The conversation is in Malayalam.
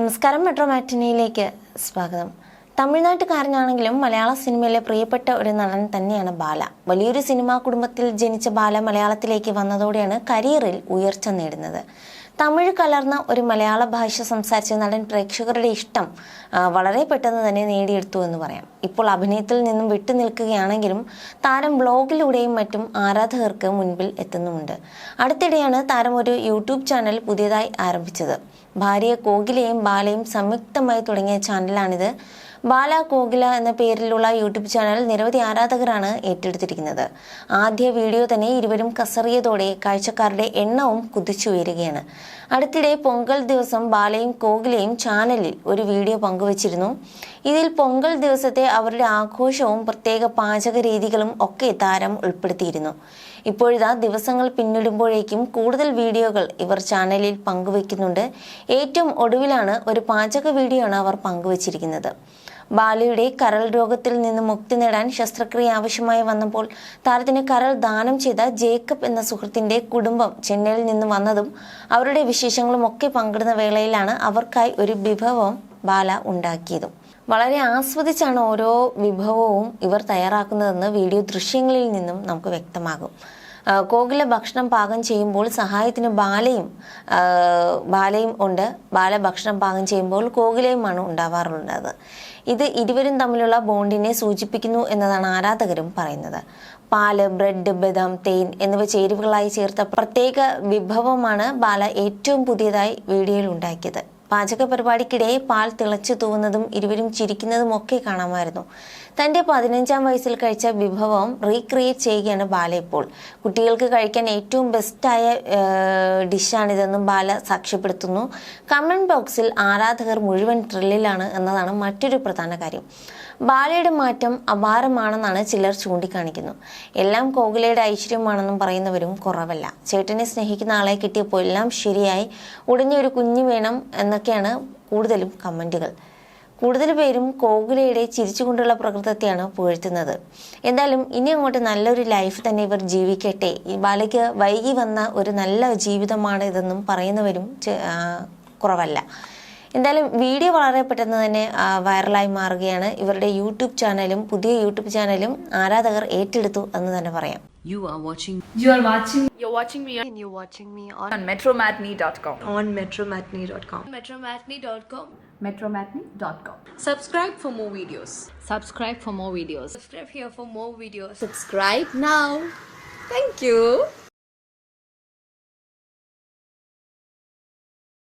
നമസ്കാരം മെട്രോ മാറ്റിനിയിലേക്ക് സ്വാഗതം. തമിഴ്നാട്ടുകാരനാണെങ്കിലും മലയാള സിനിമയിലെ പ്രിയപ്പെട്ട ഒരു നടൻ തന്നെയാണ് ബാല. വലിയൊരു സിനിമാ കുടുംബത്തിൽ ജനിച്ച ബാല മലയാളത്തിലേക്ക് വന്നതോടെയാണ് കരിയറിൽ ഉയർച്ച നേടുന്നത്. തമിഴ് കലർന്ന ഒരു മലയാള ഭാഷ സംസാരിച്ച നടൻ പ്രേക്ഷകരുടെ ഇഷ്ടം വളരെ പെട്ടെന്ന് തന്നെ നേടിയെടുത്തു എന്ന് പറയാം. ഇപ്പോൾ അഭിനയത്തിൽ നിന്നും വിട്ടു നിൽക്കുകയാണെങ്കിലും താരം ബ്ലോഗിലൂടെയും മറ്റും ആരാധകർക്ക് മുൻപിൽ എത്തുന്നുമുണ്ട്. അടുത്തിടെയാണ് താരം ഒരു യൂട്യൂബ് ചാനൽ പുതിയതായി ആരംഭിച്ചത്. ഭാര്യ കോകിലയും ബാലയും സംയുക്തമായി തുടങ്ങിയ ചാനലാണിത്. ബാല കോകില എന്ന പേരിലുള്ള യൂട്യൂബ് ചാനൽ നിരവധി ആരാധകരാണ് ഏറ്റെടുത്തിരിക്കുന്നത്. ആദ്യ വീഡിയോ തന്നെ ഇരുവരും കസറിയതോടെ കാഴ്ചക്കാരുടെ എണ്ണവും കുതിച്ചുയരുകയാണ് അടുത്തിടെ പൊങ്കൽ ദിവസം ബാലയും കോകിലയും ചാനലിൽ ഒരു വീഡിയോ പങ്കുവച്ചിരുന്നു. ഇതിൽ പൊങ്കൽ ദിവസത്തെ അവരുടെ ആഘോഷവും പ്രത്യേക പാചക രീതികളും ഒക്കെ താരം ഉൾപ്പെടുത്തിയിരുന്നു. ഇപ്പോഴിതാ ദിവസങ്ങൾ പിന്നിടുമ്പോഴേക്കും കൂടുതൽ വീഡിയോകൾ ഇവർ ചാനലിൽ പങ്കുവയ്ക്കുന്നുണ്ട്. ഏറ്റവും ഒടുവിലാണ് ഒരു പാചക വീഡിയോ ആണ് അവർ പങ്കുവച്ചിരിക്കുന്നത്. ബാലയുടെ കരൾ രോഗത്തിൽ നിന്ന് മുക്തി നേടാൻ ശസ്ത്രക്രിയ ആവശ്യമായി വന്നപ്പോൾ താരത്തിന് കരൾ ദാനം ചെയ്ത ജേക്കബ് എന്ന സുഹൃത്തിന്റെ കുടുംബം ചെന്നൈയിൽ നിന്ന് വന്നതും അവരുടെ വിശേഷങ്ങളും ഒക്കെ പങ്കിടുന്ന വേളയിലാണ് അവർക്കായി ഒരു വിഭവം ബാല ഉണ്ടാക്കിയതും. വളരെ ആസ്വദിച്ചാണ് ഓരോ വിഭവവും ഇവർ തയ്യാറാക്കുന്നതെന്ന് വീഡിയോ ദൃശ്യങ്ങളിൽ നിന്നും നമുക്ക് വ്യക്തമാകും. കോകില ഭക്ഷണം പാകം ചെയ്യുമ്പോൾ സഹായത്തിന് ബാലയും ബാലയും ഉണ്ട്. ബാല ഭക്ഷണം പാകം ചെയ്യുമ്പോൾ കോകിലയുമാണ് ഉണ്ടാവാറുള്ളത്. ഇത് ഇരുവരും തമ്മിലുള്ള ബോണ്ടിനെ സൂചിപ്പിക്കുന്നു എന്നതാണ് ആരാധകരും പറയുന്നത്. പാൽ ബ്രെഡ് ബദാം തേൻ എന്നിവ ചേരുവകളായി ചേർത്ത പ്രത്യേക വിഭവമാണ് ബാല ഏറ്റവും പുതിയതായി വീഡിയോയിൽ ഉണ്ടാക്കിയത്. പാചക പരിപാടിക്കിടെ പാൽ തിളച്ചു തൂവുന്നതും ഇരുവരും ചിരിക്കുന്നതും ഒക്കെ കാണാമായിരുന്നു. തന്റെ പതിനഞ്ചാം വയസ്സിൽ കഴിച്ച വിഭവം റീക്രിയേറ്റ് ചെയ്യുകയാണ് ബാല ഇപ്പോൾ. കുട്ടികൾക്ക് കഴിക്കാൻ ഏറ്റവും ബെസ്റ്റായ ഡിഷാണിതെന്നും ബാല സാക്ഷ്യപ്പെടുത്തുന്നു. കമന്റ് ബോക്സിൽ ആരാധകർ മുഴുവൻ ത്രില്ലിലാണ് എന്നതാണ് മറ്റൊരു പ്രധാന കാര്യം. ബാലയുടെ മാറ്റം അപാരമാണെന്നാണ് ചിലർ ചൂണ്ടിക്കാണിക്കുന്നു. എല്ലാം കോകിലയുടെ ഐശ്വര്യമാണെന്നും പറയുന്നവരും കുറവല്ല. ചേട്ടനെ സ്നേഹിക്കുന്ന ആളെ കിട്ടിയപ്പോൾ എല്ലാം ശരിയായി. ഉടഞ്ഞൊരു കുഞ്ഞു വേണം എന്നൊക്കെയാണ് കൂടുതലും കമന്റുകൾ കൂടുതൽ പേരും കോകിലയുടെ ചിരിച്ചുകൊണ്ടുള്ള പ്രകൃതത്തെയാണ് പുകഴ്ത്തുന്നത്. എന്തായാലും ഇനി അങ്ങോട്ട് നല്ലൊരു ലൈഫ് തന്നെ ഇവർ ജീവിക്കട്ടെ. ബാലയ്ക്ക് വൈകി വന്ന ഒരു നല്ല ജീവിതമാണ് ഇതെന്നും പറയുന്നവരും കുറവല്ല. എന്തായാലും വീഡിയോ വളരെ പെട്ടെന്ന് തന്നെ വൈറലായി മാറുകയാണ് ഇവരുടെ യൂട്യൂബ് ചാനലും പുതിയ യൂട്യൂബ് ചാനലും ആരാധകർ ഏറ്റെടുത്തു എന്ന് തന്നെ പറയാം You are watching You are watching You're watching me and you're watching me on, on metromatney.com. on metromatney.com. metromatney.com. Metromatney.com. Subscribe for more videos. subscribe for more videos. Subscribe here for more videos. Subscribe now. Thank you.